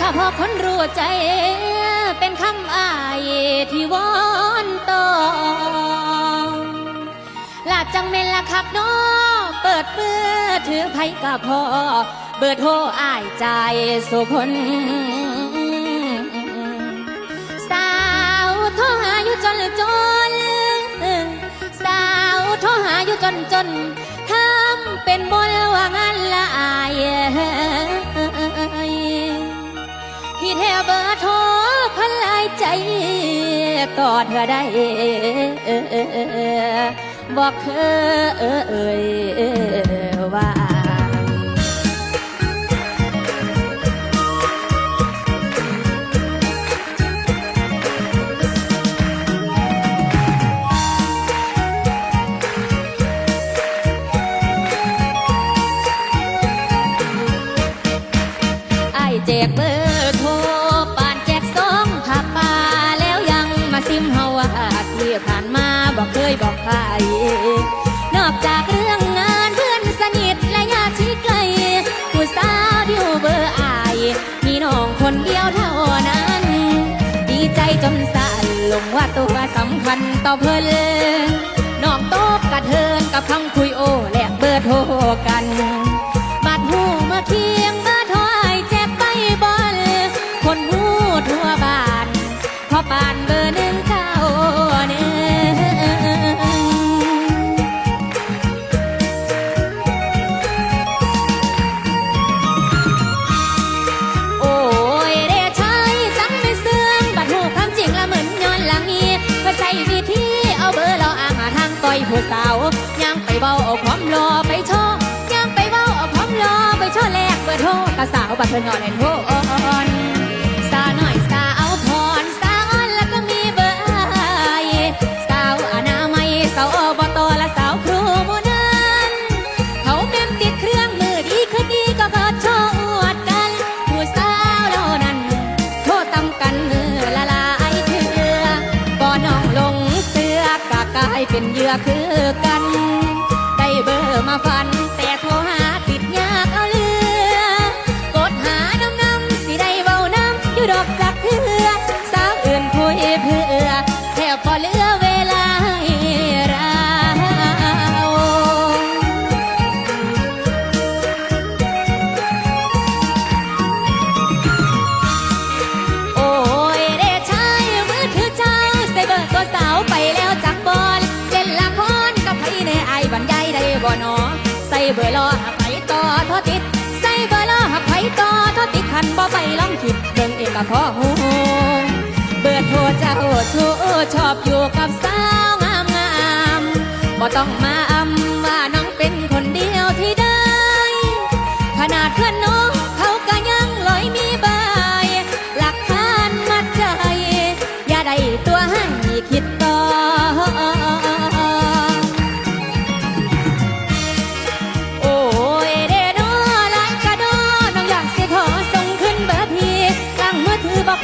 ฉพาะคนรู้ใจ เป็นคำอายที่วอนต่อลาจังเมนละครับน้อเปิดเมื่อถือไผกับพอ เบิดโทรอายใจสุคนสาวโทหาอยู่จนจน สาวโทหาอยู่จนจน ต่อเธอได้บอกเธอว่าไอายแจกเบอร์โทร เคยบอกใครนอกจากเรื่องงานเพื่อนสนิทและญาติที่ไกลผู้สาวที่อยู่เบอร์อาย มีน้องคนเดียวเท่านั้น ดีใจจนสั่นลงว่าตัวสำคัญต่อเพิ่นนองโต๊ะกระเทินกับคำคุยโอแลกเบอร์โทรกันบัดหูเมื่อเคียงเบอร์โทรไอยแจกไปบอลคนหูทั่วบ้านเพราะบ้าน ใส่วิธีเอาเบอร์เราอ่างหาทางต่อยผู้สาวย่างไปเบาเอาความรอไปโชว์ย่างไปเบาเอาความรอไปโชว์แลกเบอร์โทรกะสาวบัดเธอนอนเล่นโทรายเป็นเหยื่อคือกัน เบอร์รอหักไผต่อทอติด ใส่เบอร์รอหักไผต่อทอติดคันบ่ไปลองคิดเบิ่งเองก็พอหูเบอร์โทรเจ้าชูชอบอยู่กับสาวงามงามบ่ต้องมาอำว่าน้องเป็นคนเดียวที่ได้ ขนาดเพื่อนน้อง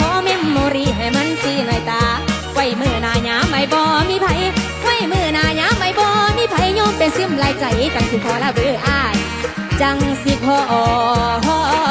อถือบ่ขอเมมโมรีให้มันซีหน่อยตา ไว้มือหน้าหยาไม่บ่มีไผไว้มือหน้าหยาไม่บ่มีไผโยมเป็นซิมลายใจจังสิขอละเบออ้าย จังสิขอ